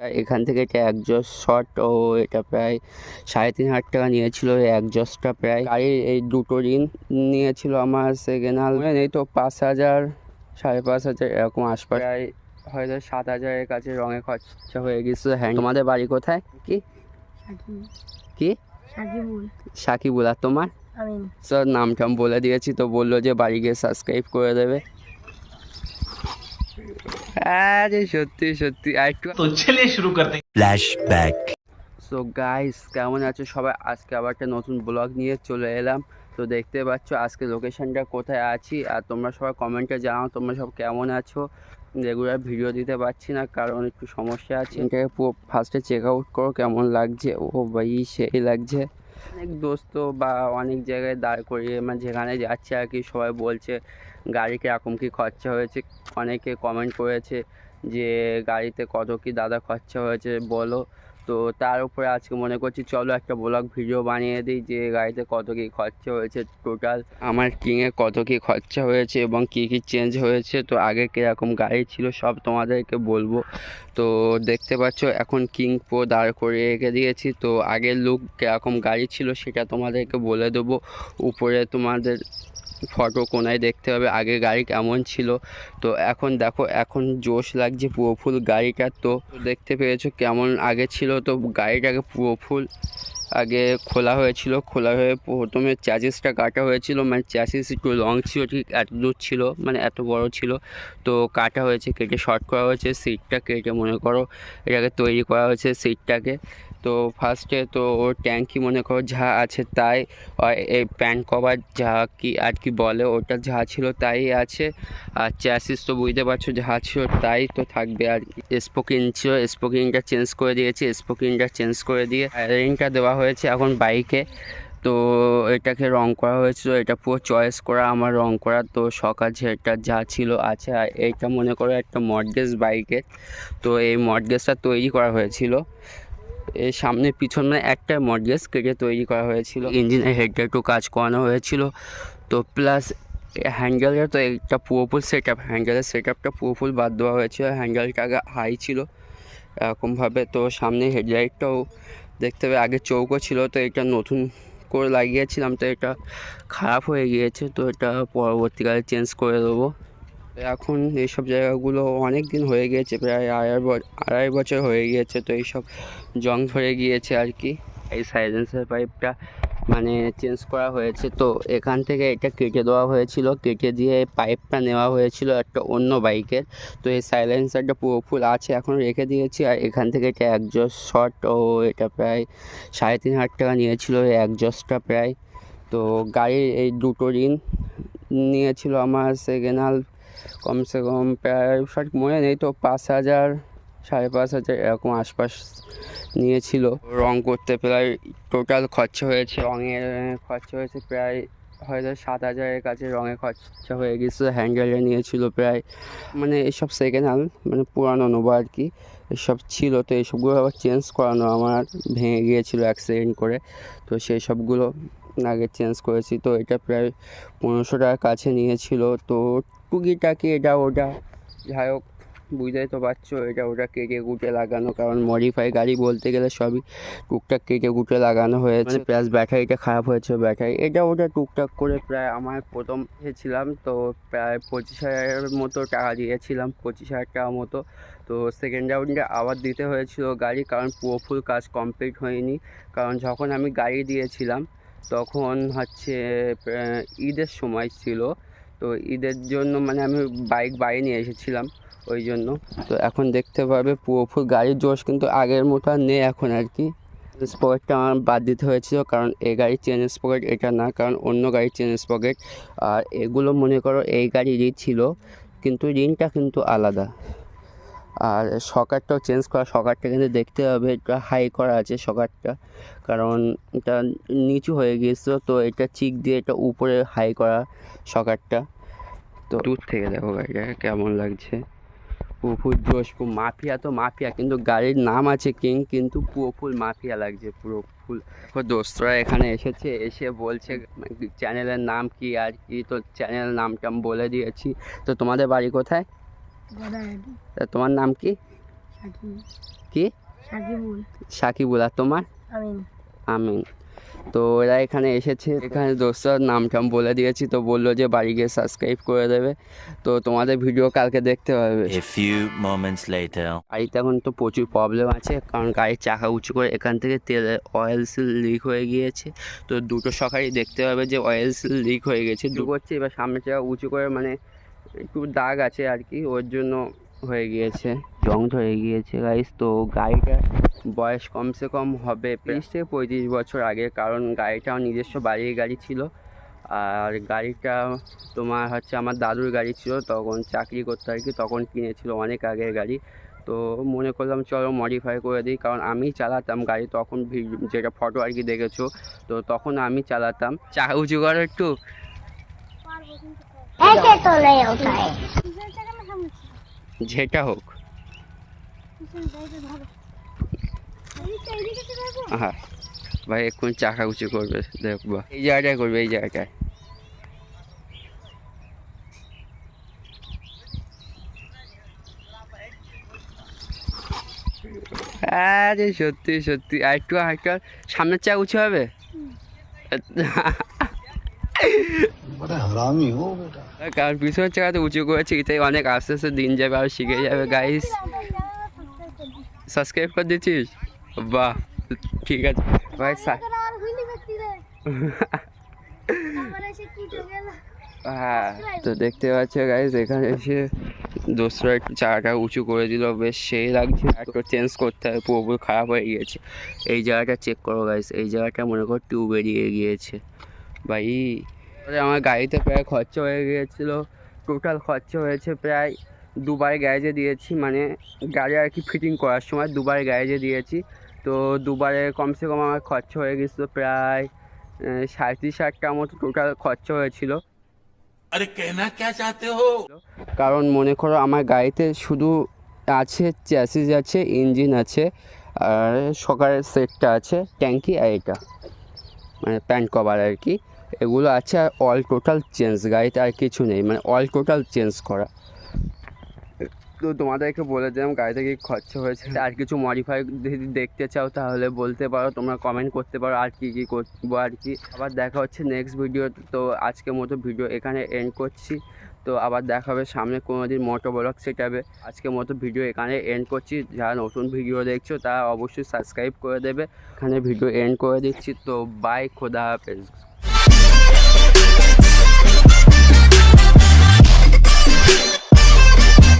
এখান থেকে এটা একজস্ট শট ও এটা প্রায় সাড়ে তিন হাজার টাকা নিয়েছিল এই একজস্টটা প্রায়। গাড়ির এই দুটো ঋণ নিয়েছিল আমার সেকেন্ড হাল এই তো পাঁচ হাজার সাড়ে পাঁচ হাজার এরকম আশপাশ। প্রায় হয়তো সাত হাজারের কাছে রঙে খরচা হয়ে গেছে। হ্যাঁ তোমাদের বাড়ি কোথায়? কি? কি? সাকিবুল। আর তোমার? স্যার নাম টাম বলে দিয়েছি তো বলল যে বাড়ি গিয়ে সাবস্ক্রাইব করে দেবে। আরে সত্যি সত্যি। একটু তো ছেলে শুরু করতে ফ্ল্যাশব্যাক সো গাইস কেমন আছো সবাই? আজকে আবার একটা নতুন ব্লগ নিয়ে চলে এলাম। তো দেখতে পাচ্ছ আজকে লোকেশনটা কোথায় আছি আর তোমরা সবাই কমেন্টে জানাও তোমরা সব কেমন আছো? রেগুলার ভিডিও দিতে পারছি না কারণ একটু সমস্যা আছে। এটাকে পুরো ফার্স্টে চেক আউট করো কেমন লাগছে? ও ভাই সেই লাগছে? অনেক দোস্ত বা অনেক জায়গায় দাঁড় করিয়ে মানে যেখানে যাচ্ছে আর কি, সবাই বলছে, গাড়ি কীরকম কী খরচা হয়েছে? অনেকে কমেন্ট করেছে যে, গাড়িতে কত কী দাদা খরচা হয়েছে? বলো। তো তার উপরে আজকে মনে করছি, চলো একটা ব্লগ ভিডিও বানিয়ে দিই যে গাড়িতে কত কী খরচা হয়েছে টোটাল আমার কিংয়ে কত কী খরচা হয়েছে এবং কী কী চেঞ্জ হয়েছে, তো আগে কীরকম গাড়ি ছিল সব তোমাদেরকে বলব। তো দেখতে পাচ্ছ, এখন কিং প্রো দাঁড় করে রেখে দিয়েছি। তো আগের লুক কীরকম গাড়ি ছিল সেটা তোমাদেরকে বলে দেবো। উপরে তোমাদের ফটো কোনায় দেখতে হবে আগে গাড়ি কেমন ছিল। তো এখন দেখো, এখন জোশ লাগছে পুরো ফুল গাড়িটার। তো দেখতে পেয়েছ কেমন আগে ছিল, তো গাড়িটাকে পুরো ফুল আগে খোলা হয়েছিল। খোলা হয়ে প্রথমে চ্যাসিসটা কাটা হয়েছিল মানে চ্যাসিস একটু লং ছিল, ঠিক এত দূর ছিল মানে এত বড় ছিল। তো কাটা হয়েছে, কেটে শর্ট করা হয়েছে সিটটা কেটে মনে করো এটাকে তৈরি করা হয়েছে সিটটাকে তো ফার্স্টে তো ওর ট্যাঙ্কি মনে করো যা আছে তাই এই প্যান্ট কভার যা কি আর কি বলে ওটা যা ছিল তাই আছে, আর চ্যাসিস তো বুঝতে পারছ যা ছিল তাই তো থাকবে, আর স্পোকিং ছিল স্পোকিংটা চেঞ্জ করে দিয়েছি স্পোকিংটা চেঞ্জ করে দিয়ে রিংটা দেওয়া হয়েছে এখন বাইকে তো এটাকে রং করা হয়েছিল, এটা পুরো চয়েস করা, আমার রং করা, তো সকাল যেটা যা ছিল আছে, আর এইটা মনে করো একটা মডগেজ বাইকের তো এই মডগেজটা তৈরি করা হয়েছিল। এর সামনে পিছনে একটা মডগেজ কেটে তৈরি করা হয়েছিল। ইঞ্জিনের হেডটা একটু কাজ করানো হয়েছিল। তো প্লাস হ্যান্ডেলের তো একটা পুরোপুল সেট আপ হ্যান্ডেলের সেট আপটা বাদ দেওয়া হয়েছিল। হ্যান্ডেলটা আগে হাই ছিল এরকমভাবে তো সামনে হেডলাইটটাও দেখতে হবে, আগে চৌকো ছিল, তো এটা নতুন করে লাগিয়েছিলাম, তো এটা খারাপ হয়ে গিয়েছে। তো এটা পরবর্তীকালে চেঞ্জ করে দেবো। এখন এইসব জায়গাগুলো অনেক দিন হয়ে গিয়েছে প্রায় আড়াই আড়াই বছর হয়ে গিয়েছে তো এইসব জং ধরে গিয়েছে আর কি। এই সাইলেন্সার পাইপটা মানে চেঞ্জ করা হয়েছে তো এখান থেকে এটা কেটে দেওয়া হয়েছিল, কেটে দিয়ে পাইপটা নেওয়া হয়েছিল একটা অন্য বাইকের তো এই সাইলেন্সারটা পুরো ফুল আছে এখন রেখে দিয়েছি আর এখান থেকে এটা একজস্ট শট ও এটা প্রায় সাড়ে তিন হাজার টাকা নিয়েছিল এই একজস্টটা প্রায়। তো গাড়ির এই দুটো ঋণ নিয়েছিল আমার সেকেন্ড হাল কমসে কম প্রায় সঠিক মনে নেই, তো পাঁচ হাজার, সাড়ে পাঁচ হাজার এরকম আশপাশ নিয়েছিল। রং করতে প্রায় টোটাল খরচা হয়েছে, রঙের খরচা হয়েছে প্রায় হয়তো সাত হাজারের কাছে রঙের খরচা হয়ে গেছিল হ্যান্ডেলে নিয়েছিল প্রায়। মানে এসব সেকেন্ড হ্যান্ড মানে পুরানো নেব আর কি। এসব ছিল, তো এইসবগুলো আবার চেঞ্জ করানো আমার ভেঙে গিয়েছিল অ্যাক্সিডেন্ট করে। তো সেই সবগুলো আগে চেঞ্জ করেছি, তো এটা প্রায় পনেরোশো টাকার কাছে নিয়েছিল। তো টুকিটাকি এটা ওটা যাই হোক বুঝতেই তো পারছ এটা ওটা কেটে কুটে লাগানো কারণ মডিফাই গাড়ি বলতে গেলে সবই টুকটাক কেটে কুটে লাগানো হয়েছে প্লাস ব্যাটারিটা খারাপ হয়েছে ব্যাটারি। এটা ওটা টুকটাক করে প্রায় আমার প্রথম এসেছিলাম তো প্রায় পঁচিশ হাজারের মতো টাকা দিয়েছিলাম পঁচিশ হাজার টাকা মতো। তো সেকেন্ড রাউন্ডে আবার দিতে হয়েছিল গাড়ি কারণ পুরো ফুল কাজ কমপ্লিট হয়নি। কারণ যখন আমি গাড়ি দিয়েছিলাম তখন হচ্ছে ঈদের সময় ছিল তো ঈদের জন্য মানে আমি বাইক বাইরে নিয়ে এসেছিলাম ওই জন্য। তো এখন দেখতে পাবে পুরো ফুল। গাড়ির জোশ কিন্তু আগের মতো আর নেই এখন আর কি। স্পকেটটা আমার বাদ দিতে হয়েছিল কারণ এই গাড়ির চেন স্পকেট এটা না, কারণ অন্য গাড়ির চেন স্পকেট আর এগুলো মনে করো এই গাড়িরই ছিল, কিন্তু রিংটা কিন্তু আলাদা। আর সকারটাও চেঞ্জ করা, সকারটা কিন্তু দেখতে হবে, এটা হাই করা আছে সকারটা। কারণ এটা নিচু হয়ে গিয়েছিল, তো এটা চিক দিয়ে এটা উপরে হাই করা সকারটা। তো দূর থেকে দেখো গাড়িটা কেমন লাগছে। পুরোপুর জোশপুর মাফিয়া তো মাফিয়া কিন্তু গাড়ির নাম আছে কিং কিন্তু পুরোপুর মাফিয়া লাগছে পুরো ফুল। দোস্তরা এখানে এসেছে এসে বলছে চ্যানেলের নাম কি আর কি তো চ্যানেলের নামটা আমি বলে দিয়েছি। তো তোমাদের বাড়ি কোথায়? তা তোমার নাম কি? সাকিব। কি? সাকিবুল। সাকিবুল আর তোমার? আমিন। আমিন। তো এরা এখানে এসেছে। এখানে দোস্তার নাম টাম বলে দিয়েছি তো বলল যে বাড়ি গিয়ে সাবস্ক্রাইব করে দেবে। তো তোমাদের ভিডিও কালকে দেখতে পাবে। গাড়িতে এখন তো প্রচুর প্রবলেম আছে কারণ গাড়ির চাকা উঁচু করে এখান থেকে তেলের অয়েল সিল লিক হয়ে গিয়েছে। তো দুটো সকালেই দেখতে পাবে যে অয়েল সিল লিক হয়ে গেছে। দু করছে এবার সামনে চাকা উঁচু করে মানে একটু দাগ আছে আর কি ওর জন্য হয়ে গিয়েছে জং হয়ে গিয়েছে গাইস তো গাড়িটা বয়স কমসে কম হবে তিরিশ থেকে পঁয়ত্রিশ বছর আগে, কারণ গাড়িটাও নিজস্ব বাড়ির গাড়ি ছিল। আর গাড়িটা তোমার হচ্ছে আমার দাদুর গাড়ি ছিল, তখন চাকরি করতে আর কি, তখন কিনেছিল অনেক আগের গাড়ি। তো মনে করলাম চলো মডিফাই করে দিই, কারণ আমি চালাতাম গাড়ি, তখন যেটা ফটো আর কি দেখেছ, তো তখন আমি চালাতাম। চা উঁচু করো একটু যেটা হোক। হ্যাঁ ভাই এক্ষুনি চাকা উঁচু করবে দেখবা এই জায়গাটায় করবে এই জায়গাটায়। আরে সত্যি সত্যি। আর একটু আর একটু সামনের চা উঁচু হবে ওটা হারামি ও বেটা। হ্যাঁ, উঁচু করেছি তাই অনেক আস্তে আস্তে দিন যাবে আর শিখে যাবে গাইস সাবস্ক্রাইব করে দিচ্ছিস? বাহ ঠিক আছে। ভাই হ্যাঁ তো দেখতে পাচ্ছ গাইস এখানে এসে দোসরা একটু চাকাটা উঁচু করে দিল বেশ সেই লাগছে একটু চেঞ্জ করতে হবে পুরোপুরি খারাপ হয়ে গিয়েছে। এই জায়গাটা চেক করো গাইস এই জায়গাটা মনে করো টিউব বেরিয়ে গিয়েছে। ভাই আমার গাড়িতে প্রায় খরচা হয়ে গিয়েছিল। টোটাল খরচা হয়েছে প্রায় দুবার গ্যারেজে দিয়েছি। মানে গাড়ি আর কি ফিটিং করার সময় দুবার গ্যারেজে দিয়েছি। তো দুবারে কমসে কম আমার খরচা হয়ে গেছিল প্রায় সাঁত্রিশ হাজার মতো টোটাল খরচা হয়েছিল। আরে কেনা কে চাতে হো? কারণ মনে করো আমার গাড়িতে শুধু আছে চ্যাসিস আছে ইঞ্জিন আছে আর সকালের সেটটা আছে ট্যাঙ্কি আর এটা। মানে প্যান্ট কভার আর কি। এগুলো আছে আর অল টোটাল চেঞ্জ গাড়িতে আর কিছু নেই মানে অল টোটাল চেঞ্জ করা। তো তোমাদেরকে বলে দিলাম, গাড়িতে কি খরচা হয়েছে, আর কিছু মডিফাই যদি দেখতে চাও তাহলে বলতে পারো, তোমরা কমেন্ট করতে পারো, আর কি কী করব আর কি। আবার দেখা হচ্ছে নেক্সট ভিডিও তো আজকের মতো ভিডিও এখানে এন্ড করছি। তো আবার দেখা হবে সামনে কোনো দিন মোটো ব্লগ সেটাবে। আজকের মতো ভিডিও এখানে এন্ড করছি। যারা নতুন ভিডিও দেখছ, তারা অবশ্যই সাবস্ক্রাইব করে দেবে। এখানে ভিডিও এন্ড করে দিচ্ছি। তো বাই খোদা হাফেজ।